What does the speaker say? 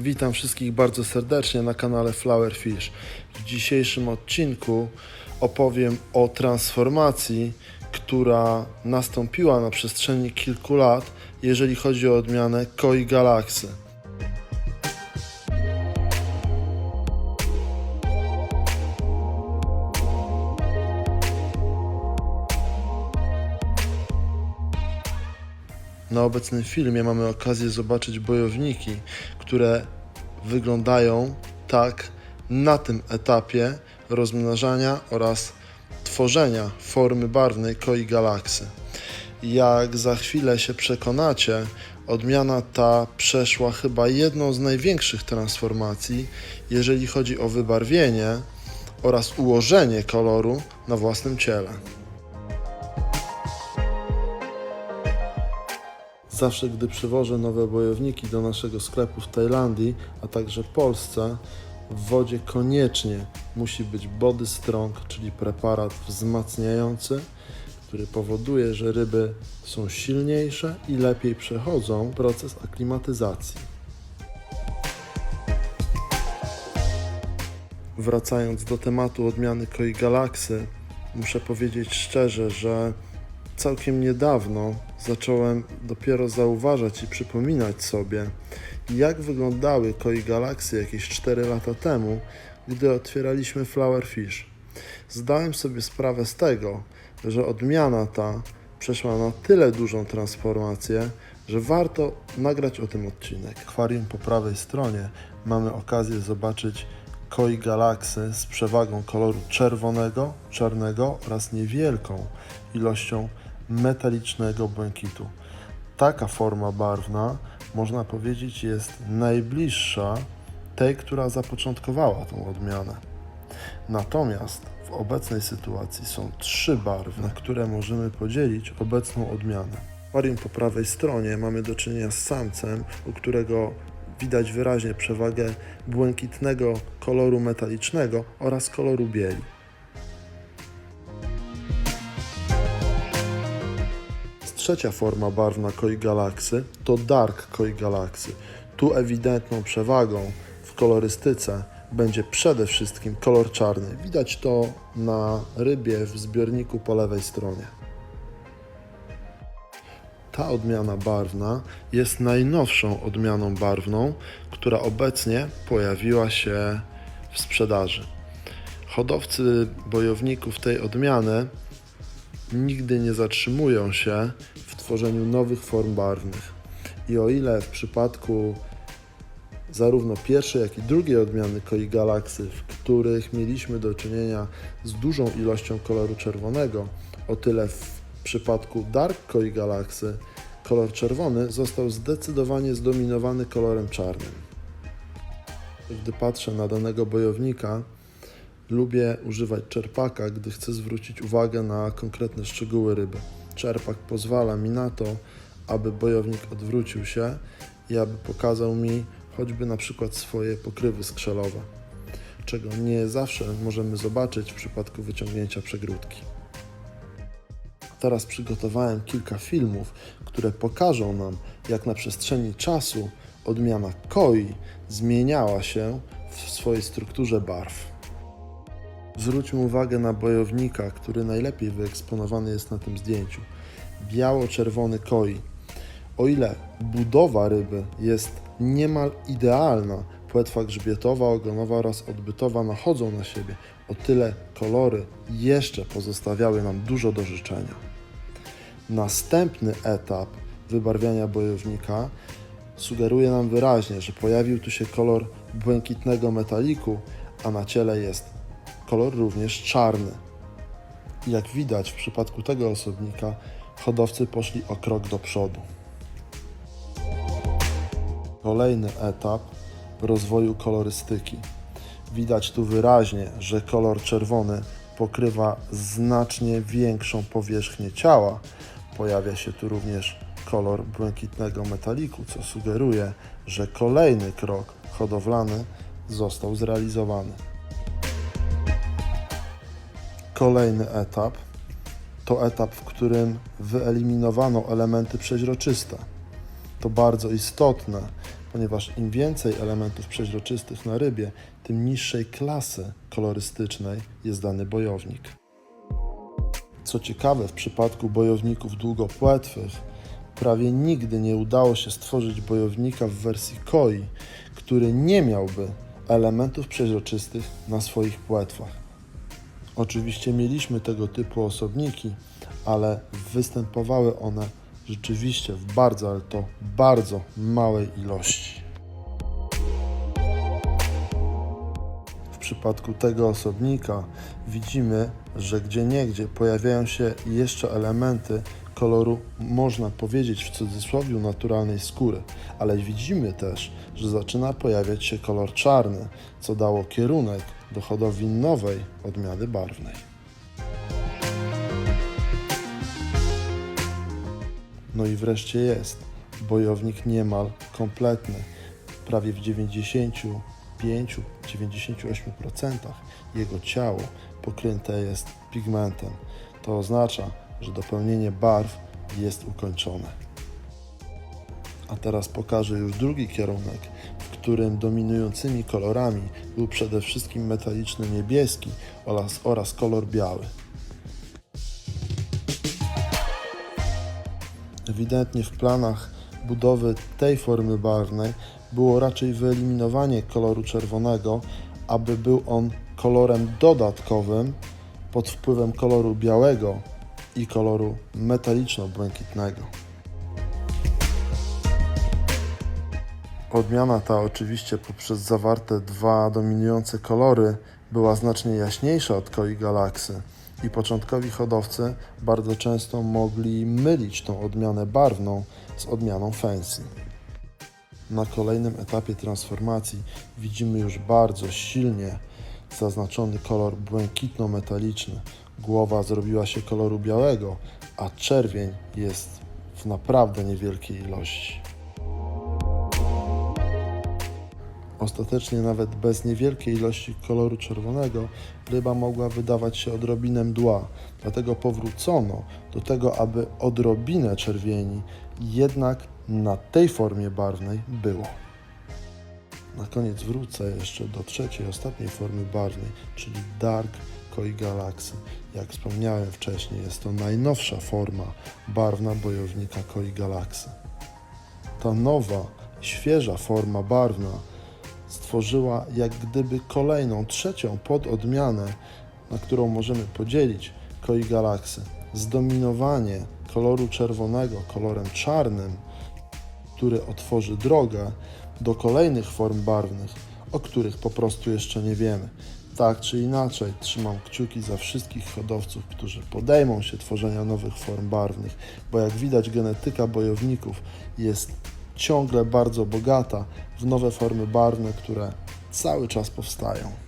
Witam wszystkich bardzo serdecznie na kanale Flower Fish. W dzisiejszym odcinku opowiem o transformacji, która nastąpiła na przestrzeni kilku lat, jeżeli chodzi o odmianę Koi Galaxy. Na obecnym filmie mamy okazję zobaczyć bojowniki, które wyglądają tak na tym etapie rozmnażania oraz tworzenia formy barwnej koi galaksy. Jak za chwilę się przekonacie, odmiana ta przeszła chyba jedną z największych transformacji, jeżeli chodzi o wybarwienie oraz ułożenie koloru na własnym ciele. Zawsze, gdy przywożę nowe bojowniki do naszego sklepu w Tajlandii, a także Polsce, w wodzie koniecznie musi być body strong, czyli preparat wzmacniający, który powoduje, że ryby są silniejsze i lepiej przechodzą proces aklimatyzacji. Wracając do tematu odmiany Koi Galaksy, muszę powiedzieć szczerze, że całkiem niedawno zacząłem dopiero zauważać i przypominać sobie, jak wyglądały koi galaksy jakieś 4 lata temu, gdy otwieraliśmy Flower Fish. Zdałem sobie sprawę z tego, że odmiana ta przeszła na tyle dużą transformację, że warto nagrać o tym odcinek. Akwarium po prawej stronie mamy okazję zobaczyć koi galaksy z przewagą koloru czerwonego, czarnego oraz niewielką ilością metalicznego błękitu. Taka forma barwna, można powiedzieć, jest najbliższa tej, która zapoczątkowała tą odmianę. Natomiast w obecnej sytuacji są trzy barwy, na które możemy podzielić obecną odmianę. W aquarium po prawej stronie mamy do czynienia z samcem, u którego widać wyraźnie przewagę błękitnego koloru metalicznego oraz koloru bieli. Trzecia forma barwna koi galaksy to dark koi galaksy. Tu ewidentną przewagą w kolorystyce będzie przede wszystkim kolor czarny. Widać to na rybie w zbiorniku po lewej stronie. Ta odmiana barwna jest najnowszą odmianą barwną, która obecnie pojawiła się w sprzedaży. Hodowcy bojowników tej odmiany nigdy nie zatrzymują się w tworzeniu nowych form barwnych. I o ile w przypadku zarówno pierwszej, jak i drugiej odmiany koi galaksy, w których mieliśmy do czynienia z dużą ilością koloru czerwonego, o tyle w przypadku Dark koi galaksy kolor czerwony został zdecydowanie zdominowany kolorem czarnym. Gdy patrzę na danego bojownika, lubię używać czerpaka, gdy chcę zwrócić uwagę na konkretne szczegóły ryby. Czerpak pozwala mi na to, aby bojownik odwrócił się i aby pokazał mi choćby na przykład swoje pokrywy skrzelowe, czego nie zawsze możemy zobaczyć w przypadku wyciągnięcia przegródki. Teraz przygotowałem kilka filmów, które pokażą nam, jak na przestrzeni czasu odmiana koi zmieniała się w swojej strukturze barw. Zwróćmy uwagę na bojownika, który najlepiej wyeksponowany jest na tym zdjęciu. Biało-czerwony koi. O ile budowa ryby jest niemal idealna, płetwa grzbietowa, ogonowa oraz odbytowa nachodzą na siebie, o tyle kolory jeszcze pozostawiały nam dużo do życzenia. Następny etap wybarwiania bojownika sugeruje nam wyraźnie, że pojawił tu się kolor błękitnego metaliku, a na ciele jest kolor również czarny. Jak widać w przypadku tego osobnika, hodowcy poszli o krok do przodu. Kolejny etap rozwoju kolorystyki. Widać tu wyraźnie, że kolor czerwony pokrywa znacznie większą powierzchnię ciała. Pojawia się tu również kolor błękitnego metaliku, co sugeruje, że kolejny krok hodowlany został zrealizowany. Kolejny etap to etap, w którym wyeliminowano elementy przeźroczyste. To bardzo istotne, ponieważ im więcej elementów przeźroczystych na rybie, tym niższej klasy kolorystycznej jest dany bojownik. Co ciekawe, w przypadku bojowników długopłetwych prawie nigdy nie udało się stworzyć bojownika w wersji koi, który nie miałby elementów przeźroczystych na swoich płetwach. Oczywiście mieliśmy tego typu osobniki, ale występowały one rzeczywiście w bardzo, ale to bardzo małej ilości. W przypadku tego osobnika widzimy, że gdzieniegdzie pojawiają się jeszcze elementy koloru, można powiedzieć w cudzysłowie, naturalnej skóry, ale widzimy też, że zaczyna pojawiać się kolor czarny, co dało kierunek do hodowli nowej odmiany barwnej. No i wreszcie jest bojownik niemal kompletny. Prawie w 95-98% jego ciało pokryte jest pigmentem. To oznacza, że dopełnienie barw jest ukończone. A teraz pokażę już drugi kierunek, którym dominującymi kolorami był przede wszystkim metaliczny niebieski oraz, oraz kolor biały. Ewidentnie w planach budowy tej formy barwnej było raczej wyeliminowanie koloru czerwonego, aby był on kolorem dodatkowym pod wpływem koloru białego i koloru metaliczno-błękitnego. Odmiana ta oczywiście poprzez zawarte dwa dominujące kolory była znacznie jaśniejsza od Koi Galaksy i początkowi hodowcy bardzo często mogli mylić tą odmianę barwną z odmianą fancy. Na kolejnym etapie transformacji widzimy już bardzo silnie zaznaczony kolor błękitno-metaliczny. Głowa zrobiła się koloru białego, a czerwień jest w naprawdę niewielkiej ilości. Ostatecznie nawet bez niewielkiej ilości koloru czerwonego ryba mogła wydawać się odrobinę mdła, dlatego powrócono do tego, aby odrobinę czerwieni jednak na tej formie barwnej było. Na koniec wrócę jeszcze do trzeciej, ostatniej formy barwnej, czyli Dark Koi Galaxy. Jak wspomniałem wcześniej, jest to najnowsza forma barwna bojownika Koi Galaxy. Ta nowa, świeża forma barwna stworzyła jak gdyby kolejną, trzecią pododmianę, na którą możemy podzielić Koi Galaksy. Zdominowanie koloru czerwonego kolorem czarnym, który otworzy drogę do kolejnych form barwnych, o których po prostu jeszcze nie wiemy. Tak czy inaczej, trzymam kciuki za wszystkich hodowców, którzy podejmą się tworzenia nowych form barwnych, bo jak widać, genetyka bojowników jest ciągle bardzo bogata w nowe formy barwne, które cały czas powstają.